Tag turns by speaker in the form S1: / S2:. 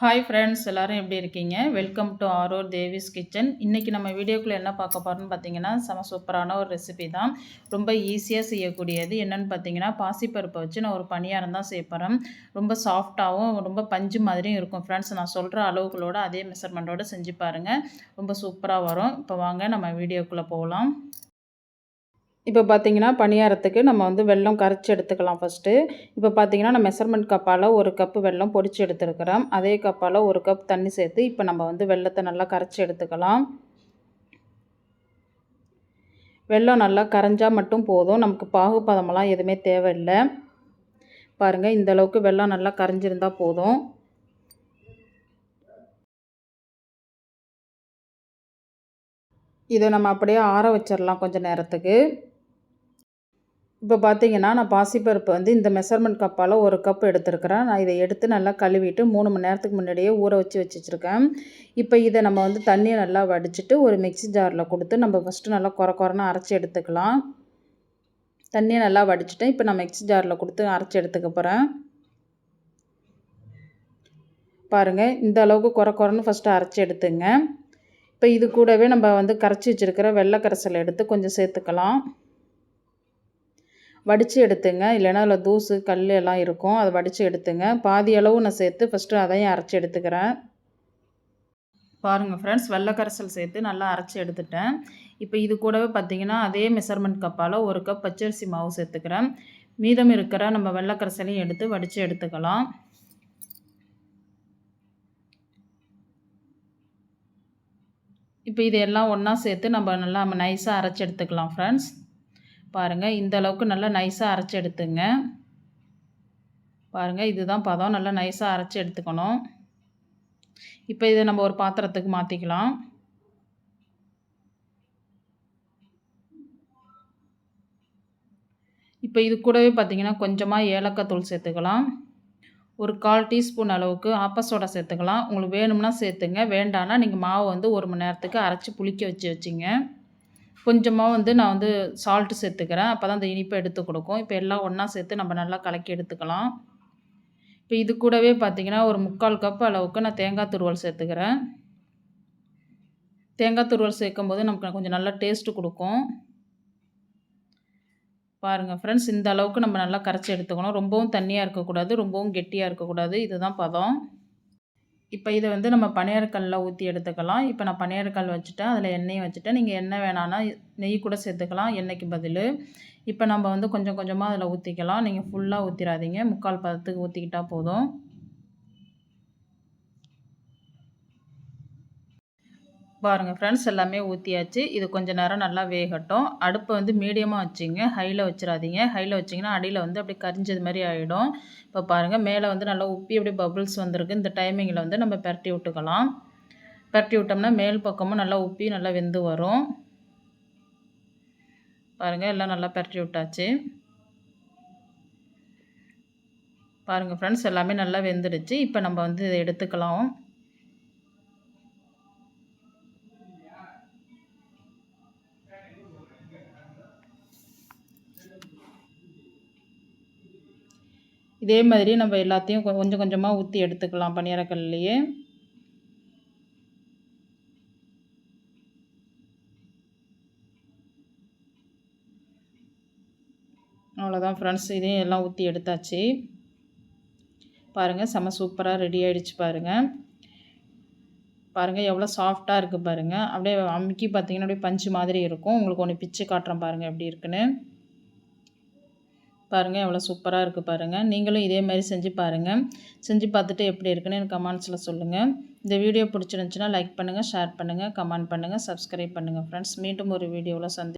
S1: Hi friends எல்லோரும் எப்படி இருக்கீங்க? வெல்கம் டு ஆரோர் தேவிஸ் கிச்சன் இன்றைக்கி நம்ம வீடியோக்குள்ளே என்ன பார்க்க போகிறோம்னு பார்த்தீங்கன்னா செம சூப்பரான ஒரு ரெசிபி தான். ரொம்ப ஈஸியாக செய்யக்கூடியது என்னென்னு பார்த்தீங்கன்னா பாசிப்பருப்பை வச்சு நான் ஒரு பணியாரம் தான் செய்ய போகிறேன் ரொம்ப சாஃப்டாகவும் ரொம்ப பஞ்சு மாதிரியும் இருக்கும் ஃப்ரெண்ட்ஸ் நான் சொல்கிற அளவுகளோட அதே மெஷர்மெண்ட்டோடு செஞ்சு பாருங்கள் ரொம்ப சூப்பராக வரும். இப்போ வாங்க நம்ம வீடியோக்குள்ளே போகலாம். இப்போ பார்த்தீங்கன்னா பணியாரத்துக்கு நம்ம வந்து வெல்லம் கரைச்சி எடுத்துக்கலாம் ஃபஸ்ட்டு இப்போ பார்த்தீங்கன்னா நான் மெஷர்மெண்ட் கப்பால் ஒரு கப்பு வெல்லம் பொடிச்சு எடுத்துருக்கிறோம் அதே கப்பால் ஒரு கப் தண்ணி சேர்த்து இப்போ நம்ம வந்து வெள்ளத்தை நல்லா கரைச்சி எடுத்துக்கலாம். வெல்லம் நல்லா கரைஞ்சால் மட்டும் போதும். நமக்கு பாகுபதமெல்லாம் எதுவுமே தேவையில்லை. பாருங்கள் இந்த அளவுக்கு வெல்லம் நல்லா கரைஞ்சிருந்தால் போதும். இதை நம்ம அப்படியே ஆற வச்சிடலாம் கொஞ்சம் நேரத்துக்கு. இப்போ பார்த்தீங்கன்னா நான் பாசிப்பருப்பு வந்து இந்த மெஷர்மெண்ட் கப்பால் ஒரு கப் எடுத்துருக்கிறேன். நான் இதை எடுத்து நல்லா கழுவிட்டு மூணு மணி நேரத்துக்கு முன்னாடியே ஊற வச்சு வச்சுருக்கேன். இப்போ இதை நம்ம வந்து தண்ணியை நல்லா வடிச்சிட்டு ஒரு மிக்சி ஜாரில் கொடுத்து நம்ம ஃபஸ்ட்டு நல்லா குறை குறைன்னு அரைச்சி எடுத்துக்கலாம். தண்ணியை நல்லா வடிச்சிட்டேன். இப்போ நான் மிக்சி ஜாரில் கொடுத்து அரைச்சி எடுத்துக்க போகிறேன் பாருங்கள் இந்த அளவுக்கு குறை குறைன்னு ஃபஸ்ட்டு அரைச்சி எடுத்துங்க. இப்போ இது கூடவே நம்ம வந்து கரைச்சி வச்சுருக்கிற வெள்ளை கரைசல் எடுத்து கொஞ்சம் சேர்த்துக்கலாம். வடித்து எடுத்துங்க. இல்லைனா அதில் தூசு கல் எல்லாம் இருக்கும். அதை வடித்து எடுத்துங்க. பாதி அளவு நான் சேர்த்து ஃபஸ்ட்டு அதையும் அரைச்சி எடுத்துக்கிறேன். பாருங்கள் ஃப்ரெண்ட்ஸ் வெள்ளைக்கரைசல் சேர்த்து நல்லா அரைச்சி எடுத்துட்டேன். இப்போ இது கூடவே பார்த்திங்கன்னா அதே மெஷர்மெண்ட் கப்பால் ஒரு கப் பச்சரிசி மாவு சேர்த்துக்கிறேன். மீதம் இருக்கிற நம்ம வெள்ளைக்கரைசலையும் எடுத்து வடித்து எடுத்துக்கலாம். இப்போ இது எல்லாம் ஒன்றா சேர்த்து நம்ம நல்லா நம்ம நைஸாக அரைச்சி எடுத்துக்கலாம் ஃப்ரெண்ட்ஸ் பாருங்கள் இந்த அளவுக்கு நல்லா நைஸாக அரைச்சி எடுத்துங்க. பாருங்கள் இதுதான் பதம் நல்லா நைஸாக அரைச்சி எடுத்துக்கணும். இப்போ இதை நம்ம ஒரு பாத்திரத்துக்கு மாற்றிக்கலாம் இப்போ இது கூடவே பார்த்திங்கன்னா கொஞ்சமாக ஏலக்காய் தூள் சேர்த்துக்கலாம். ஒரு கால் டீஸ்பூன் அளவுக்கு ஆப்பசோடா சேர்த்துக்கலாம். உங்களுக்கு வேணும்னா சேர்த்துங்க வேண்டான்னா நீங்கள் மாவு வந்து ஒரு மணி நேரத்துக்கு அரைச்சி புளிக்க வச்சு வச்சிங்க. கொஞ்சமாக வந்து நான் வந்து சால்ட்டு சேர்த்துக்கிறேன். அப்போ தான் அந்த இனிப்பை எடுத்து கொடுக்கும். இப்போ எல்லாம் ஒன்றா சேர்த்து நம்ம நல்லா கலக்கி எடுத்துக்கலாம். இப்போ இது கூடவே பார்த்திங்கன்னா ஒரு முக்கால் கப் அளவுக்கு நான் தேங்காய் துருவல் சேர்த்துக்கிறேன். தேங்காய் துருவல் சேர்க்கும் போது நமக்கு கொஞ்சம் நல்லா டேஸ்ட்டு கொடுக்கும். பாருங்கள் ஃப்ரெண்ட்ஸ் இந்த அளவுக்கு நம்ம நல்லா கரைச்சி எடுத்துக்கணும். ரொம்பவும் தண்ணியாக இருக்கக்கூடாது ரொம்பவும் கெட்டியாக இருக்கக்கூடாது. இதுதான் பதம். இப்போ இதை வந்து நம்ம பனியாரக்கல்லில் ஊற்றி எடுத்துக்கலாம். இப்போ நான் பனியாரக்கல் வச்சுட்டேன். அதில் எண்ணெய் வச்சுட்டேன் நீங்கள் எண்ணெய் வேணான்னா நெய் கூட சேர்த்துக்கலாம். எண்ணெய்க்கு பதில். இப்போ நம்ம வந்து கொஞ்சம் கொஞ்சமாக அதில் ஊற்றிக்கலாம் நீங்கள் ஃபுல்லாக ஊற்றிடாதீங்க முக்கால் பதத்துக்கு ஊற்றிக்கிட்டால் போதும். பாருங்கள் ஃப்ரெண்ட்ஸ் எல்லாமே ஊற்றியாச்சு இது கொஞ்சம் நேரம் நல்லா வேகட்டும். அடுப்பை வந்து மீடியமாக வச்சுங்க. ஹையில் வச்சிடாதீங்க. ஹையில் வச்சிங்கன்னா அடியில் வந்து அப்படி கரிஞ்சது மாதிரி ஆகிடும் இப்போ பாருங்கள் மேலே வந்து நல்லா உப்பி அப்படியே பபுள்ஸ் வந்திருக்கு. இந்த டைமிங்கில் வந்து நம்ம பரட்டி விட்டுக்கலாம். பரட்டி விட்டோம்னா மேல் பக்கமும் நல்லா உப்பி நல்லா வெந்து வரும். பாருங்கள் எல்லாம் நல்லா பரட்டி விட்டாச்சு. பாருங்கள் ஃப்ரெண்ட்ஸ் எல்லாமே நல்லா வெந்துடுச்சு. இப்போ நம்ம வந்து இதை எடுத்துக்கலாம். இதே மாதிரி நம்ம எல்லாத்தையும் கொஞ்சம் கொஞ்சமாக ஊற்றி எடுத்துக்கலாம் பனியாரக்கல்லையே. அவ்வளோதான் ஃப்ரெண்ட்ஸ் இதையும் எல்லாம் ஊற்றி எடுத்தாச்சு. பாருங்கள் செம்ம சூப்பராக ரெடி ஆகிடுச்சு பாருங்கள் பாருங்கள் எவ்வளோ சாஃப்டாக இருக்குது பாருங்கள் அப்படியே அமுக்கி பார்த்தீங்கன்னா அப்படியே பஞ்சு மாதிரி இருக்கும். உங்களுக்கு ஒன்று பிச்சு காட்டுறேன் பாருங்கள் எப்படி இருக்குன்னு. பாருங்கள் எவ்வளோ சூப்பராக இருக்குது பாருங்கள் நீங்களும் இதே மாதிரி செஞ்சு பாருங்கள் செஞ்சு பார்த்துட்டு எப்படி இருக்குன்னு எனக்கு கமெண்ட்ஸில் சொல்லுங்கள் இந்த வீடியோ பிடிச்சிருந்துச்சின்னா லைக் பண்ணுங்கள் ஷேர் பண்ணுங்கள் கமெண்ட் பண்ணுங்கள் சப்ஸ்கிரைப் பண்ணுங்கள் ஃப்ரெண்ட்ஸ் மீண்டும் ஒரு வீடியோவில் சந்தி